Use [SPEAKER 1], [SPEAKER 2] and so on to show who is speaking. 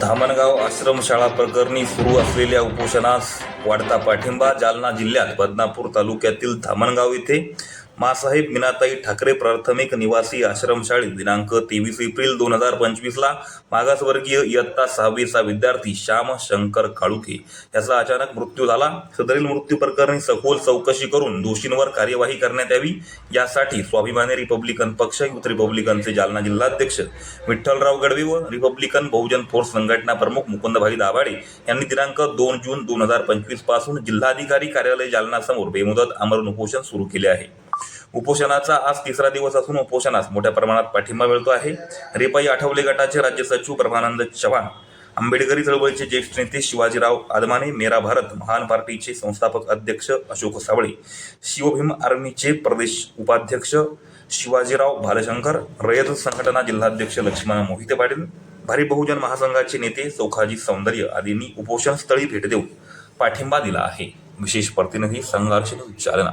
[SPEAKER 1] धामणगाव आश्रमशाळा प्रकरणी सुरू असलेल्या उपोषणास वाढता पाठिंबा जालना जिल्ह्यात बदनापूर तालुक्यातील धामणगाव येथे मासाहेब मीनाताई ठाकरे प्राथमिक निवासी आश्रमशाळेत दिनांक तेवीस एप्रिल दोन हजार पंचवीसला मागासवर्गीय इयत्ता सहावीचा विद्यार्थी श्याम शंकर काळुखे याचा अचानक मृत्यू झाला. सदरील मृत्यू प्रकरणी सखोल चौकशी करून दोषींवर कार्यवाही करण्यात यावी. यासाठी स्वाभिमानी रिपब्लिकन पक्ष युथ रिपब्लिकनचे जालना जिल्हाध्यक्ष विठ्ठलराव गडवे व रिपब्लिकन बहुजन फोर्स संघटना प्रमुख मुकुंदभाई दाभाडे यांनी दिनांक दोन जून दोन हजार पंचवीस पासून जिल्हाधिकारी कार्यालय जालनासमोर बेमुदत अमरण उपोषण सुरू केले आहे. उपोषणाचा आज तिसरा दिवस असून उपोषणास मोठ्या प्रमाणात पाठिंबा मिळतो आहे. रेपाई आठवले गटाचे राज्य सचिव प्रभानंद चव्हाण आंबेडकरी चळवळीचे ज्येष्ठ नेते शिवाजीराव आदमाने मेरा भारत महान पार्टीचे संस्थापक अध्यक्ष अशोक सावळे शिवभीम आर्मीचे प्रदेश उपाध्यक्ष शिवाजीराव भालशंकर रयत संघटना जिल्हाध्यक्ष लक्ष्मण मोहिते पाटील भारी बहुजन महासंघाचे नेते चौखाजी सौंदर्य आदींनी उपोषण स्थळी भेट देऊन पाठिंबा दिला आहे. विशेष प्रतिनिधी संघर्ष चालना